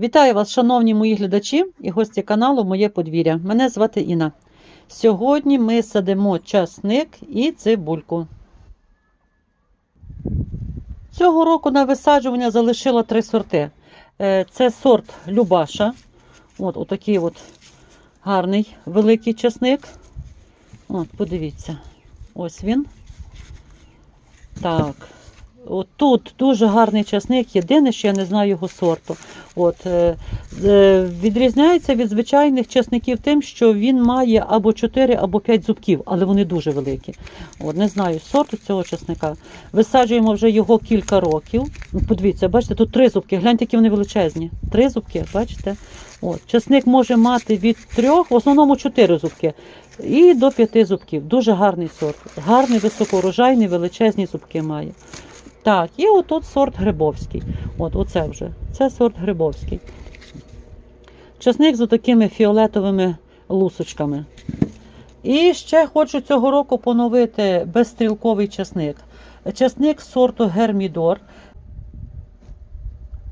Вітаю вас, шановні мої глядачі і гості каналу Моє подвір'я. Мене звати Інна. Сьогодні ми садимо часник і цибульку. Цього року на висаджування залишила три сорти. Е, Це сорт Любаша. От отакий от гарний великий часник. От, подивіться. Ось він. Так. Тут дуже гарний часник, єдине, що я не знаю його сорту. От, е, е, відрізняється від звичайних часників тим, що він має або 4, або 5 зубків, але вони дуже великі. От, не знаю сорту цього часника. Висаджуємо вже його кілька років. Подивіться, бачите, тут три зубки. Гляньте, які вони величезні. Три зубки, бачите? От, часник може мати від трьох, в основному чотири зубки. І до п'яти зубків. Дуже гарний сорт. Гарний, високоурожайний, величезні зубки має. Так, і отут сорт Грибовський. От, оце вже. Це сорт Грибовський. Часник з такими фіолетовими лусочками. І ще хочу цього року поновити безстрілковий часник. Часник сорту Гермідор.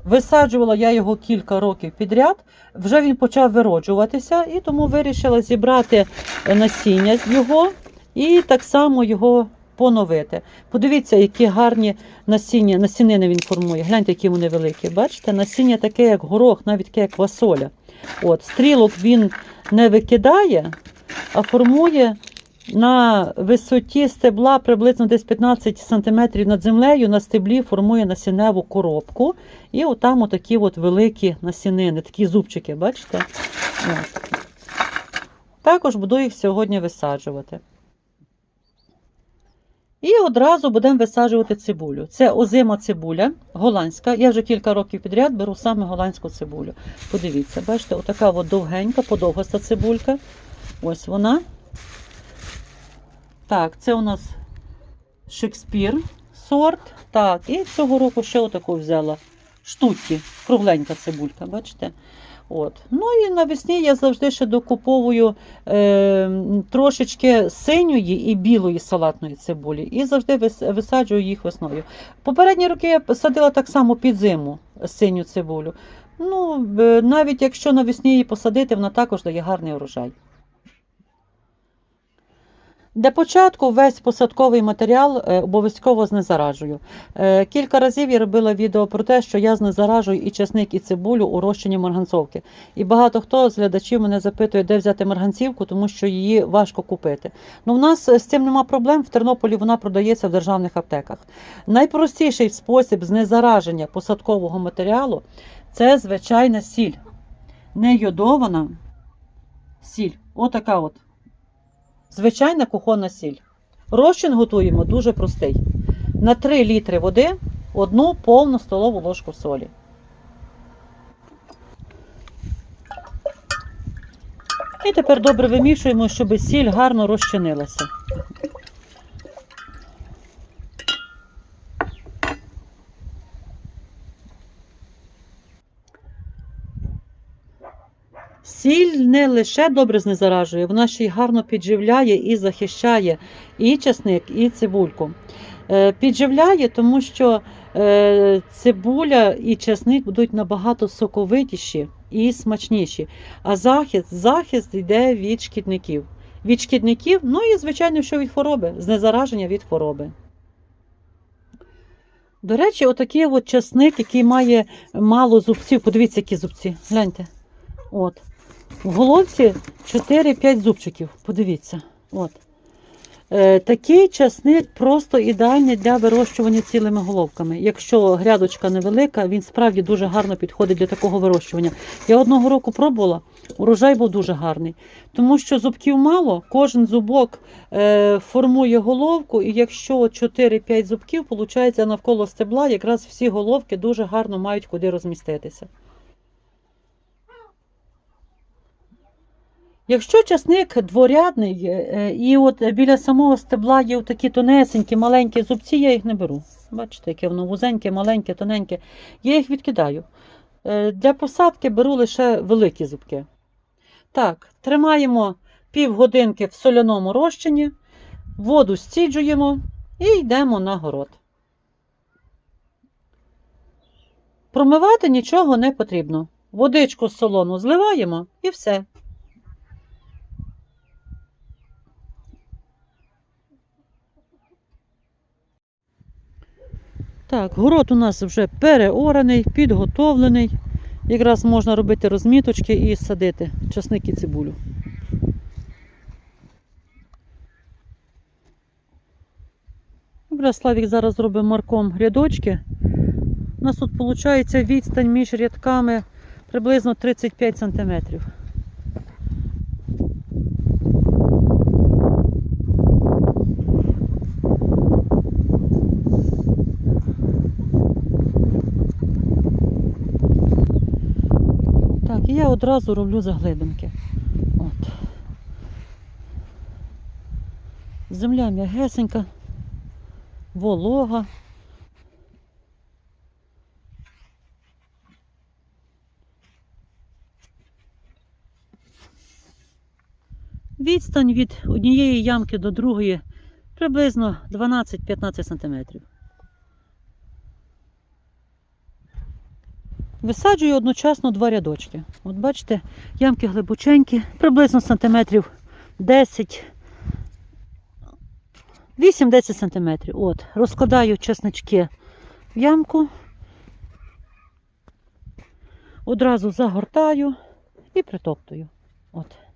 Висаджувала я його кілька років підряд. Вже він почав вироджуватися, і тому вирішила зібрати насіння з його і так само його поновити. Подивіться, які гарні насіння, насінини він формує. Гляньте, які вони великі. Бачите, насіння таке, як горох, навіть таке, як фасоля. От, стрілок він не викидає, а формує на висоті стебла приблизно десь 15 см над землею. На стеблі формує насінневу коробку. І отам отакі от великі насінини, такі зубчики, бачите? От. Також буду їх сьогодні висаджувати. І одразу будемо висаджувати цибулю. Це озима цибуля, голландська. Я вже кілька років підряд беру саме голландську цибулю. Подивіться, бачите, отака от довгенька, подовгаста цибулька. Ось вона. Так, це у нас Шекспір сорт. Так, і цього року ще отаку взяла. Штутті, кругленька цибулька, бачите? От. Ну і навесні я завжди ще докуповую е, трошечки синьої і білої салатної цибулі. І завжди вис- висаджую їх весною. Попередні роки я садила так само під зиму синю цибулю. Ну, е, навіть якщо навесні її посадити, вона також дає гарний урожай. Для початку весь посадковий матеріал е, обов'язково знезаражую. Е, Кілька разів я робила відео про те, що я знезаражую і чесник, і цибулю у розчині марганцовки. І багато хто з глядачів мене запитує, де взяти марганцівку, тому що її важко купити. Ну, в нас з цим нема проблем. В Тернополі вона продається в державних аптеках. Найпростіший спосіб знезараження посадкового матеріалу це звичайна сіль. Не йодована сіль. Отака от. Звичайна кухонна сіль. Розчин готуємо дуже простий. На 3 літри води одну повну столову ложку солі. І тепер добре вимішуємо, щоб сіль гарно розчинилася. Сіль не лише добре знезаражує, вона ще й гарно підживляє і захищає і часник, і цибульку. Е, Підживляє, тому що е, цибуля і часник будуть набагато соковитіші і смачніші. А захист, захист йде від шкідників. Від шкідників, ну і, звичайно, що від хвороби, знезараження від хвороби. До речі, отакий от часник, який має мало зубців. Подивіться, які зубці. Гляньте. От. В головці 4-5 зубчиків. Подивіться. От. Е, такий часник просто ідеальний для вирощування цілими головками. Якщо грядочка невелика, він справді дуже гарно підходить для такого вирощування. Я одного року пробувала, урожай був дуже гарний. Тому що зубків мало, кожен зубок е, формує головку, і якщо 4-5 зубків, виходить навколо стебла, якраз всі головки дуже гарно мають куди розміститися. Якщо часник дворядний, е, і от біля самого стебла є такі тонесенькі, маленькі зубці, я їх не беру. Бачите, яке воно вузеньке, маленьке, тоненьке. Я їх відкидаю. Е, Для посадки беру лише великі зубки. Так, тримаємо півгодинки в соляному розчині, воду стіджуємо і йдемо на город. Промивати нічого не потрібно. водичку з солону зливаємо і все. Так, город у нас вже переораний, підготовлений. Якраз можна робити розміточки і садити часник і цибулю. Якраз Славік зараз зробить марком рядочки. У нас тут виходить відстань між рядками приблизно 35 сантиметрів. Одразу роблю заглибинки. От. Земля м'ягесенька, волога. Відстань від однієї ямки до другої приблизно 12-15 см. Висаджую одночасно два рядочки. От бачите, ямки глибоченькі, приблизно сантиметрів 10. 8-10 сантиметрів. От, розкладаю чеснички в ямку, одразу загортаю і притоптую. От.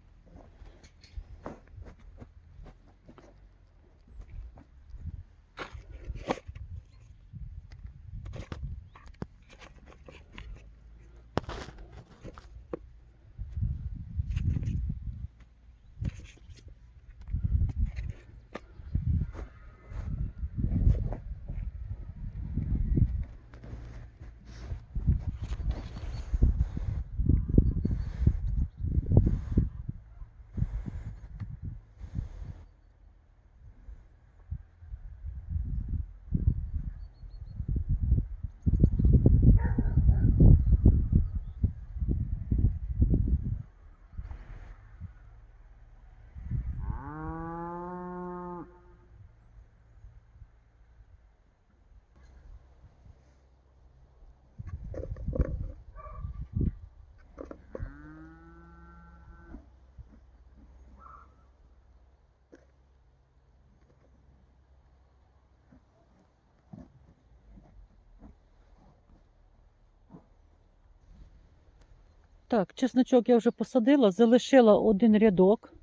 Так, чесночок я вже посадила, залишила один рядок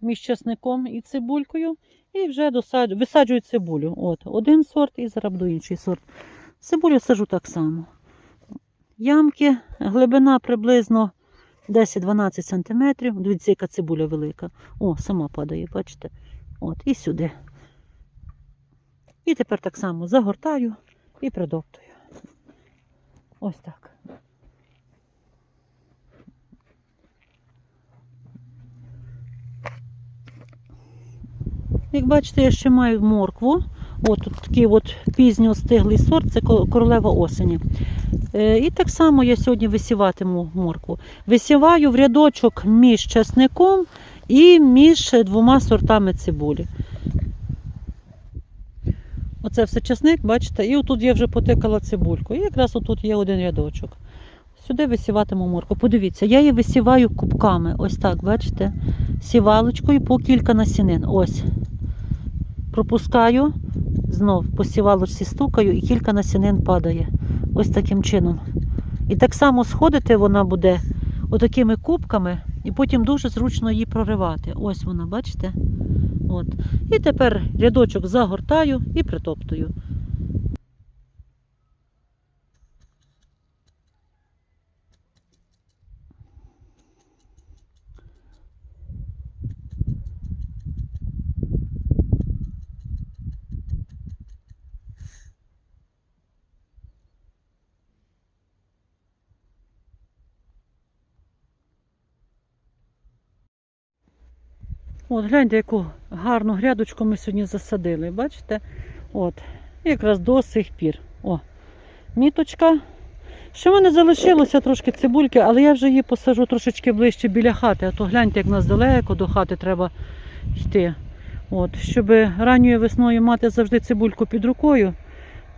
між чесником і цибулькою, і вже досаджу, висаджую цибулю. От, один сорт і зараз інший сорт. Цибулю сажу так само. Ямки, глибина приблизно 10-12 см. Дивіться, яка цибуля велика. О, сама падає, бачите? От, і сюди. І тепер так само загортаю і придоптую. Ось так. Як бачите, я ще маю моркву. От тут такий от пізньо стиглий сорт, це королева осені. Е, і так само я сьогодні висіватиму моркву. Висіваю в рядочок між чесником і між двома сортами цибулі. Оце все чесник, бачите, і отут я вже потикала цибульку. І якраз отут є один рядочок. Сюди висіватиму моркву. Подивіться, я її висіваю кубками. Ось так, бачите? Сівалочкою по кілька насінин. Ось. Пропускаю, знов по сівалочці стукаю і кілька насінин падає. Ось таким чином. І так само сходити вона буде отакими кубками, і потім дуже зручно її проривати. Ось вона, бачите? От. І тепер рядочок загортаю і притоптую. От, гляньте, яку гарну грядочку ми сьогодні засадили. Бачите? От, якраз до сих пір. О, міточка. Ще в мене залишилося трошки цибульки, але я вже її посажу трошечки ближче біля хати, а то гляньте, як нас далеко до хати треба йти. От, щоб ранньою весною мати завжди цибульку під рукою,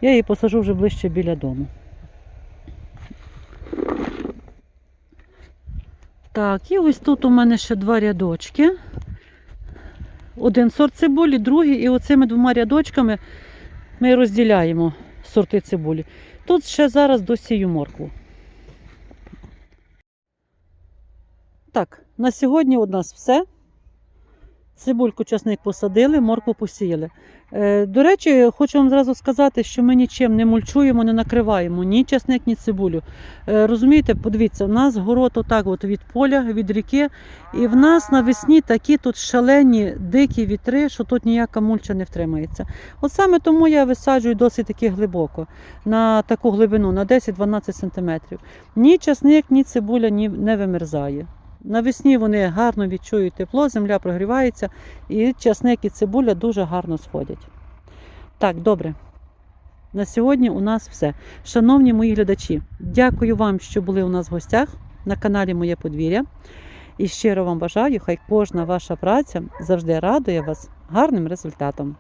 я її посажу вже ближче біля дому. Так, і ось тут у мене ще два рядочки. Один сорт цибулі, другий, і оцими двома рядочками ми розділяємо сорти цибулі. Тут ще зараз досію моркву. Так, на сьогодні у нас все. Цибульку часник посадили, моркву посіяли. Е, до речі, хочу вам зразу сказати, що ми нічим не мульчуємо, не накриваємо ні часник, ні цибулю. Е, розумієте, подивіться, у нас город отак от від поля, від ріки, і в нас навесні такі тут шалені дикі вітри, що тут ніяка мульча не втримається. От саме тому я висаджую досить таки глибоко, на таку глибину, на 10-12 см. Ні часник, ні цибуля не вимерзає. Навесні вони гарно відчують тепло, земля прогрівається, і часник і цибуля дуже гарно сходять. Так, добре. На сьогодні у нас все. Шановні мої глядачі, дякую вам, що були у нас в гостях на каналі Моє подвір'я. І щиро вам бажаю, хай кожна ваша праця завжди радує вас гарним результатом.